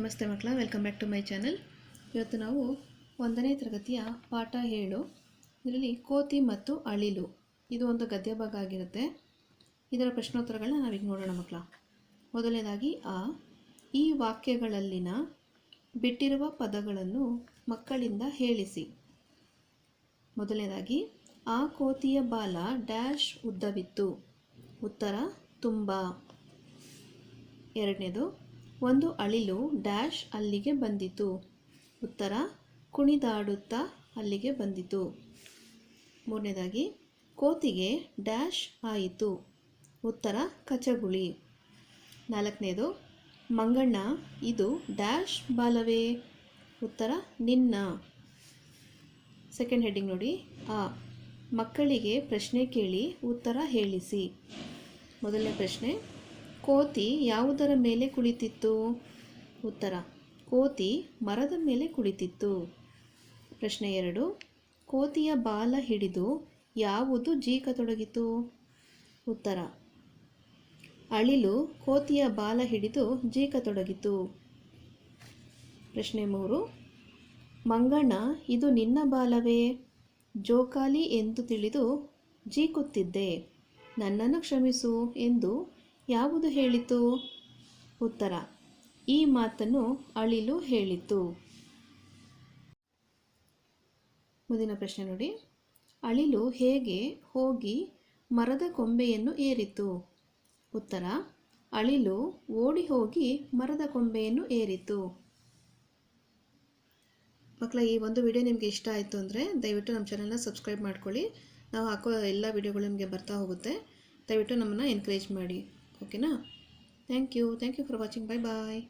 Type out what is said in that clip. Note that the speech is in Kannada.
ನಮಸ್ತೆ ಮಕ್ಕಳ welcome back to my channel ಇವತ್ತು ನಾವು ಒಂದನೇ ತರಗತಿಯ ಪಾಠ ಹೇಳು ಇದರಲ್ಲಿ ಕೋತಿ ಮತ್ತು ಅಳಿಲು. ಇದು ಒಂದು ಗದ್ಯ ಭಾಗ ಆಗಿರುತ್ತೆ. ಇದರ ಪ್ರಶ್ನೋತ್ತರಗಳನ್ನ ನಾವೀಗ ನೋಡೋಣ ಮಕ್ಕಳ. ಮೊದಲನೇದಾಗಿ ಆ. ಈ ವಾಕ್ಯಗಳಲ್ಲಿನ ಬಿಟ್ಟಿರುವ ಪದಗಳನ್ನು ಮಕ್ಕಳಿಂದ ಹೇಳಿಸಿ. ಮೊದಲನೇದಾಗಿ, ಆ ಕೋತಿಯ ಬಾಲ ಡ್ಯಾಶ್ ಉದ್ದವಿತ್ತು. ಉತ್ತರ, ತುಂಬ. ಎರಡನೇದು ಒಂದು ಅಳಿಲು ಡ್ಯಾಶ್ ಅಲ್ಲಿಗೆ ಬಂದಿತು. ಉತ್ತರ, ಕುಣಿದಾಡುತ್ತಾ ಅಲ್ಲಿಗೆ ಬಂದಿತು. ಮೂರನೇದಾಗಿ, ಕೋತಿಗೆ ಡ್ಯಾಶ್ ಆಯಿತು. ಉತ್ತರ, ಕಚಗುಳಿ. ನಾಲ್ಕನೇದು, ಮಂಗಣ್ಣ, ಇದು ಡ್ಯಾಶ್ ಬಾಲವೇ? ಉತ್ತರ, ನಿನ್ನ. ಸೆಕೆಂಡ್ ಹೆಡ್ಡಿಂಗ್ ನೋಡಿ. ಆ, ಮಕ್ಕಳಿಗೆ ಪ್ರಶ್ನೆ ಕೇಳಿ ಉತ್ತರ ಹೇಳಿಸಿ. ಮೊದಲನೇ ಪ್ರಶ್ನೆ ಕೋತಿ ಯಾವುದರ ಮೇಲೆ ಕುಳಿತಿತ್ತು? ಉತ್ತರ, ಕೋತಿ ಮರದ ಮೇಲೆ ಕುಳಿತಿತ್ತು. ಪ್ರಶ್ನೆ ಎರಡು, ಕೋತಿಯ ಬಾಲ ಹಿಡಿದು ಯಾವುದು ಜೀಕತೊಡಗಿತು? ಉತ್ತರ, ಅಳಿಲು ಕೋತಿಯ ಬಾಲ ಹಿಡಿದು ಜೀಕತೊಡಗಿತು. ಪ್ರಶ್ನೆ ಮೂರು, ಮಂಗಣ್ಣ, ಇದು ನಿನ್ನ ಬಾಲವೇ? ಜೋಕಾಲಿ ಎಂದು ತಿಳಿದು ಜೀಕುತ್ತಿದ್ದೆ. ನನ್ನನ್ನು ಕ್ಷಮಿಸು ಎಂದು ಯಾವುದು ಹೇಳಿತು? ಉತ್ತರ, ಈ ಮಾತನ್ನು ಅಳಿಲು ಹೇಳಿತು. ಮುಂದಿನ ಪ್ರಶ್ನೆ ನೋಡಿ. ಅಳಿಲು ಹೇಗೆ ಹೋಗಿ ಮರದ ಕೊಂಬೆಯನ್ನು ಏರಿತು? ಉತ್ತರ, ಅಳಿಲು ಓಡಿ ಹೋಗಿ ಮರದ ಕೊಂಬೆಯನ್ನು ಏರಿತು. ಮಕ್ಕಳ, ಈ ಒಂದು ವಿಡಿಯೋ ನಿಮಗೆ ಇಷ್ಟ ಆಯಿತು ಅಂದರೆ ದಯವಿಟ್ಟು ನಮ್ಮ ಚಾನಲ್ನ ಸಬ್ಸ್ಕ್ರೈಬ್ ಮಾಡ್ಕೊಳ್ಳಿ. ನಾವು ಹಾಕೋ ಎಲ್ಲ ವಿಡಿಯೋಗಳು ನಿಮಗೆ ಬರ್ತಾ ಹೋಗುತ್ತೆ. ದಯವಿಟ್ಟು ನಮ್ಮನ್ನು ಎನ್ಕರೇಜ್ ಮಾಡಿ. ಓಕೆನಾ thank you thank you for watching bye bye